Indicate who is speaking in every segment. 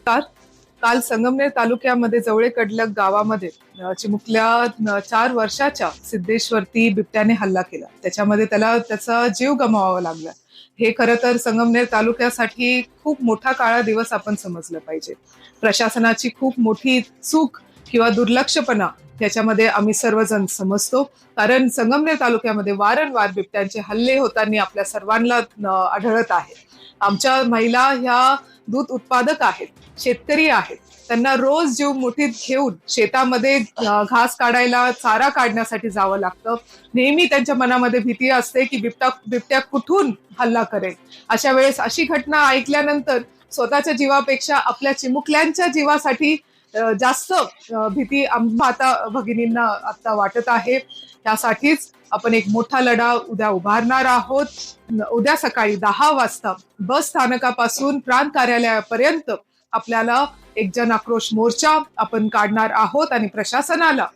Speaker 1: नमस्कार काल संगमनेर तालुक्यामध्ये जवळे कडलक गावामध्ये चिमुकल्या चार वर्षाच्या सिद्धेश्वरती बिबट्याने हल्ला केला. त्याच्यामध्ये त्याला त्याचा जीव गमवावा लागला. हे खरं तर संगमनेर तालुक्यासाठी खूप मोठा काळा दिवस आपण समजलं पाहिजे. प्रशासनाची खूप मोठी चूक किंवा दुर्लक्षपणा याच्यामध्ये आम्ही सर्वजण समजतो. कारण संगमनेर तालुक्यामध्ये वारंवार बिबट्यांचे हल्ले होताना आपल्या सर्वांना आढळत आहे. आमच्या महिला ह्या दूध उत्पादक आहेत. शेतकरी आहेत. त्यांना रोज जीव मुठीत घेऊन शेतामध्ये घास काढायला चारा काढण्यासाठी जावं लागतं. नेहमी त्यांच्या मनामध्ये भीती असते की बिबट्या बिबट्या कुठून हल्ला करेल? अशा वेळेस अशी घटना ऐकल्यानंतर स्वतःच्या जीवापेक्षा आपल्या चिमुकल्यांच्या जीवासाठी जास्त भीती माता भगिनींना आता वाटत आहे. त्यासाठीच आपण एक मोठा लढा उद्या उभारणार आहोत. उद्या सकाळी दहा वाजता बस स्थानकापासून प्रांत कार्यालयापर्यंत आपल्याला एक जन आक्रोश मोर्चा आपण काढणार आहोत आणि प्रशासनाला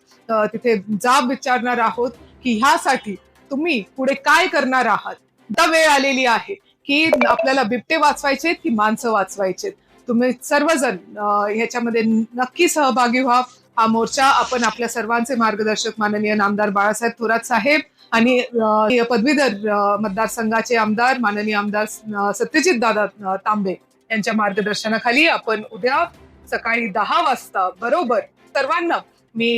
Speaker 1: तिथे जाब विचारणार आहोत की ह्यासाठी तुम्ही पुढे काय करणार आहात? आता वेळ आलेली आहे की आपल्याला बिबटे वाचवायचे की माणसं वाचवायचे तुम्ही सर्वजण ह्याच्यामध्ये नक्की सहभागी व्हा. हा मोर्चा आपण आपल्या सर्वांचे मार्गदर्शक माननीय नामदार बाळासाहेब थोरात साहेब आणि पदवीधर मतदारसंघाचे आमदार माननीय आमदार सत्यजित दादा तांबे. यांच्या मार्गदर्शनाखाली आपण उद्या सकाळी दहा वाजता बरोबर? सर्वांना मी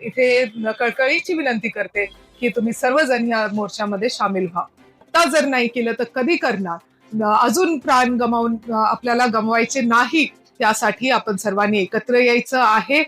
Speaker 1: इथे कळकळीची विनंती करते की तुम्ही सर्वजण या मोर्चामध्ये सामील व्हा. आता जर नाही केलं तर कधी करणार? अजून प्राण गमावून आपल्याला गमवायचे नाही त्यासाठी आपण सर्वांनी एकत्र यायचं आहे.